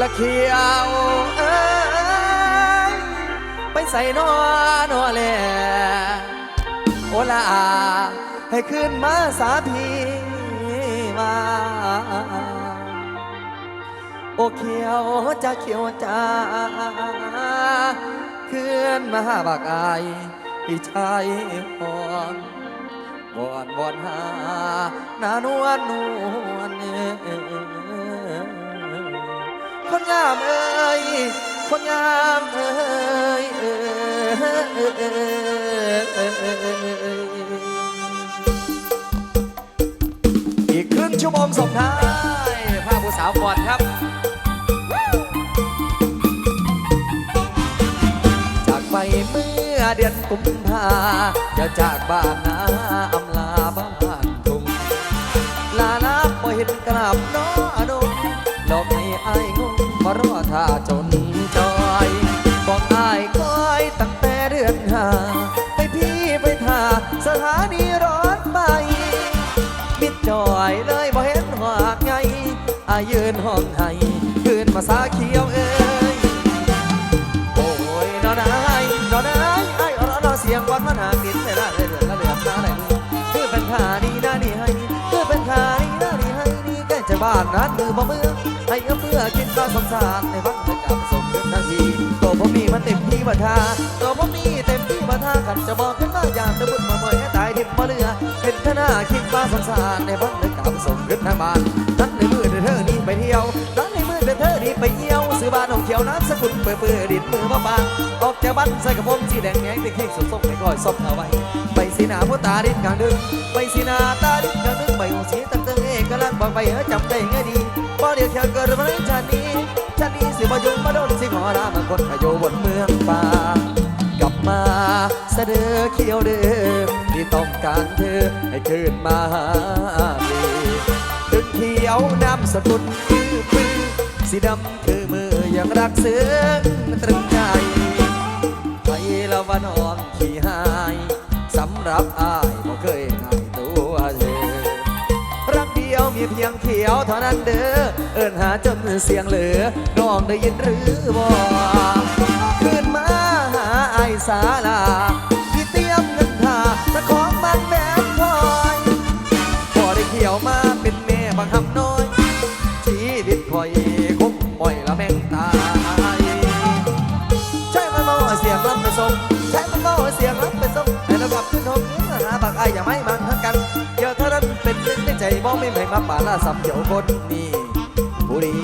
ละเขียวเอ้ยไปใส่นอนอแลโอลาให้ขึ้นมาสาพีมาโอเขียวจะเขียวจ้าขึ้นมาบักอายพี่ชายหอมวอนวอนหา นานวลนวล คนงามเอ้ยคนงามเอ้ยอีกครึ่งชั่วโมงส่งท้ายภาพผู้สาวก่อนครับจากไปเมื่อเดือนกุมภาจะจากบ้านนาอำลาบ้านทุ่งลาลาบ่เห็นกราบน้ออนุหลอกให้อาย มารอท่าจนจอยบอกอายคอยตั้งแต่เดือนห้าไปพี่ไปท่าสถานีรถไฟมิดจอยเลยบ่เห็นหอกไงอายยืนห้องไห้คืนมาสาเขียวเอ้ บ้านนั้นมือบ่มือให้เอื้อเพื่อกินข้าวสงสารในบ้านจะกลับส่งขึ้นทันทีตัวผมมีมันเต็มที่บัทาตัวผมมีเต็มที่บัทากันจะบอกขึ้นมาอยากจะบุญมาบ่อยให้ตายทิพมาเรือเป็นขนาคิดบ้าสงสารในบ้านจะกลับส่งขึ้นทางบ้านนั้นในมือเธอนี่ไปเที่ยวนั้นในมือเธอนี่ไปเที่ยวซื้อบ้านของเขียวน้ำสกุลเปื่อยเปื่อดินมือมาบางออกจากบ้านใส่กระโปรงสีแดงแงงเป็นเค้กสดส่งไปก้อยซบเอาไว้ไปสีหนาผู้ตาดินกลางดึงไปสีหนาตาดินกลางดึงใบหูสีตั้งตึง เอกลักษณ์บอกไปเออจำได้ไงดีบ่เดียวแค่เกิดมาในชาตินี้ชาตินี้สิมายุงมาโดนสิขอราบาคนขยโยบนเมืองป่ากลับมาเสดอเขียวเดิมที่ต้องการเธอให้คืนมาหาพี่ดึงเขียวน้ำสกุลปื้อปื้อสีดำคือมืออยังรักซึ้งตรึงใจไทยละวันอ่อนขี้ เพียวเท่านั้นเด้อเอิ้นหาจนเสียงเหลือน้องได้ยินหรือบ่ขึ้นมาหาไอ้สาลาที่เตรียมเงินทาตะของมันแบงพลอยพอได้เขียวมาเป็นแม่บางคำน้อยชีวิตคอยคงปล่อยละแม่งตายใช่มันเมาเสียงรับไปส่งใช่มันเมาเสียงรับไปส่งให้เรากลับขึ้นหงหาบักไอ้อย่าไม่มันทั้งกัน เป็นเรื่องในใจบอกไม่ไม่มาป่าละสับเดี๋ยวคนนี้ผู้ดี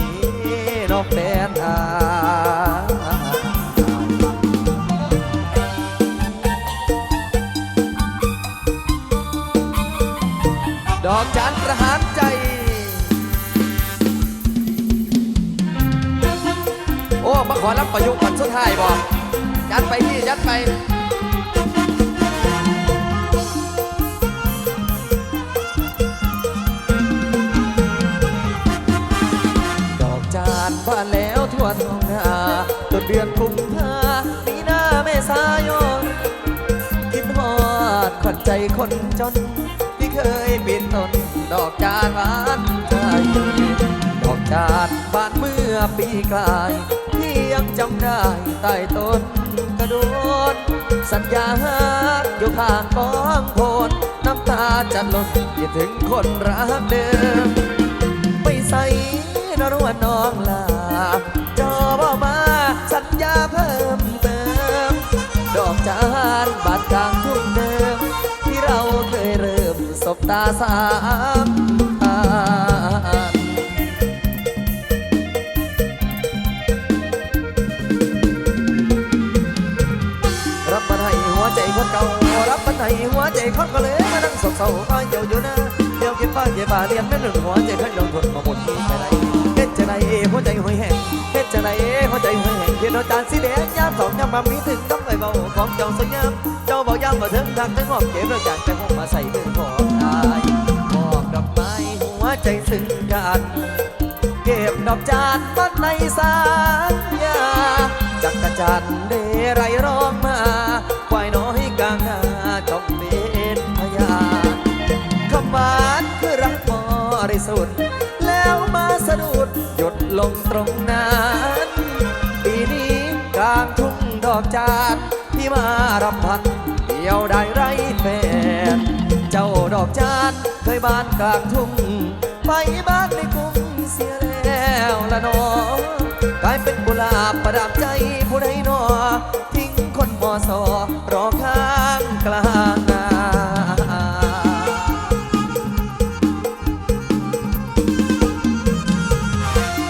นอกแดนอาดอกจานประหารใจโอ้มาขอรับประยุกต์วันสุดท้ายบ่ยัดไปพี่ยัดไป คนจน ที่เคยปีนตนดอกจานหวานใจดอกจานบานเมื่อปีกลายที่ยังจำได้ใต้ต้นกระโดดสัญญาฮักอยู่ข้างกองโพนน้ำตาจะหล่นคิดถึงคนรักเดิมไปใส่นรวนน้องลา สบตาสามตารับมันให้หัวใจคนเก่ารับมันให้หัวใจคนก็เลยมานั่งสบเศร้าคอยเหี่ยวอยู่นะเดี๋ยวกินฟ้าเกี่ยป่าเรียนนั่นหนึ่งหัวใจเพ่นลงทุนมาหมดที่ไปไหนเฮ็ดจะไหนหัวใจหอยแห้งเฮ็ดจะไหนหัวใจหอยแห้งเพียนเอาจานสีแดงยามสองยามมามีถึงต้องไอ้เบาของเจ้าสวยงามเจ้าเบายามมาถึงทางถึงหอมเก็บแล้วจานจะห้องมาใส่มือขอ ใจซึ้งกันเก็บดอกจานบ้านในสัญญาจักรจันทร์เดไรร้องมาควายน้อยกลางนาต้องเป็นพยานคำหวานคือรักบริสุทธิ์แล้วมาสะดุดหยดลงตรงนั้นปีนี้กลางทุ่งดอกจานพี่มารำพันเดียวได้ไรแฟนเจ้าดอกจานเคยบานกลางทุ่ง ไปบ้านในกรุงเสียแล้วละนอกลายเป็นกุหลาบประดับใจผู้ใดนอ ทิ้งคนมอสอรอข้างกลางนา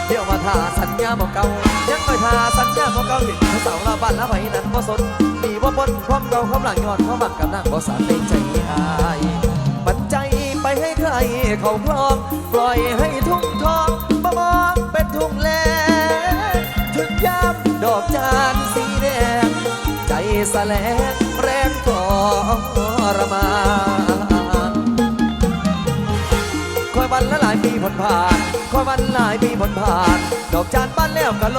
เที่ยวมาทาสัญญาบอกเก่ายังไม่ทาสัญญาบอกเก่าเห็นเขาเสาละบ้านละไผนั้นบ่สนมีบ่าบนความเก่าความหลังยอนความักกับนางบ่สานในใจอาย ปันใจไปให้ใครเขาคลอ อยให้ทุ่งทองมามองเป็นทุ่งแลถึงยามดอกจานสีแดง ใจแสลงแรงต่อรมานคอยวันละหลายปีผ่านผ่านคอยวันหลายปีผ่านผ่าน ดอกจานบ้านแล้วก็ล